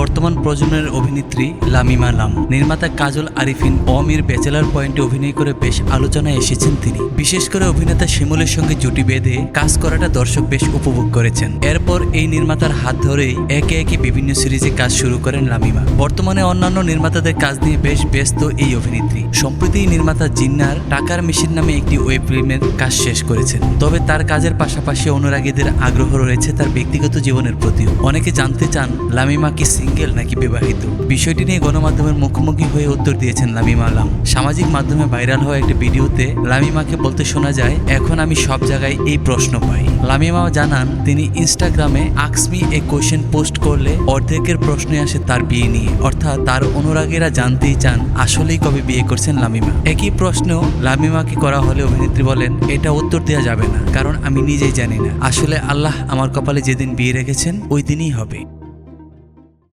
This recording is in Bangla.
বর্তমান প্রজন্মের অভিনেত্রী লামিমা লাম। নির্মাতা কাজল আরিফিন অমির ব্যাচেলার পয়েন্টে অভিনয় করে বেশ আলোচনায় এসেছেন তিনি। বিশেষ করে অভিনেতা শিমুলের সঙ্গে জুটি বেঁধে কাজ করাটা দর্শক বেশ উপভোগ করেছেন। এরপর এই নির্মাতার হাত ধরেই একে একে বিভিন্ন সিরিজে কাজ শুরু করেন লামিমা। বর্তমানে অন্যান্য নির্মাতাদের কাজ নিয়ে বেশ ব্যস্ত এই অভিনেত্রী। সম্প্রতি নির্মাতা জিন্নার টাকার মেশিন নামে একটি ওয়েব ফিল্মের কাজ শেষ করেছেন। তবে তার কাজের পাশাপাশি অনুরাগীদের আগ্রহ রয়েছে তার ব্যক্তিগত জীবনের প্রতিও। অনেকে জানতে চান, লামিমা কি সিঙ্গেল নাকি বিবাহিত? বিষয়টি নিয়ে গণমাধ্যমের মুখোমুখি হয়ে উত্তর দিয়েছেন লামিমা আলাম। সামাজিক মাধ্যমে ভাইরাল হওয়া একটি ভিডিওতে লামিমাকে বলতে শোনা যায়, এখন আমি সব জায়গায় এই প্রশ্ন পাই। লামিমা জানান, তিনি ইনস্টাগ্রামে আক্সমি এ কোয়েশ্চেন পোস্ট করলে অর্ধেকের প্রশ্নে আসে তার বিয়ে নিয়ে। অর্থাৎ তার অনুরাগীরা জানতেই চান, আসলেই কবে বিয়ে করছেন লামিমা? একই প্রশ্ন লামিমাকে করা হলে অভিনেত্রী বলেন, এটা উত্তর দেওয়া যাবে না, কারণ আমি নিজেই জানি না। আসলে আল্লাহ আমার কপালে যেদিন বিয়ে রেখেছেন, ওই দিনই হবে।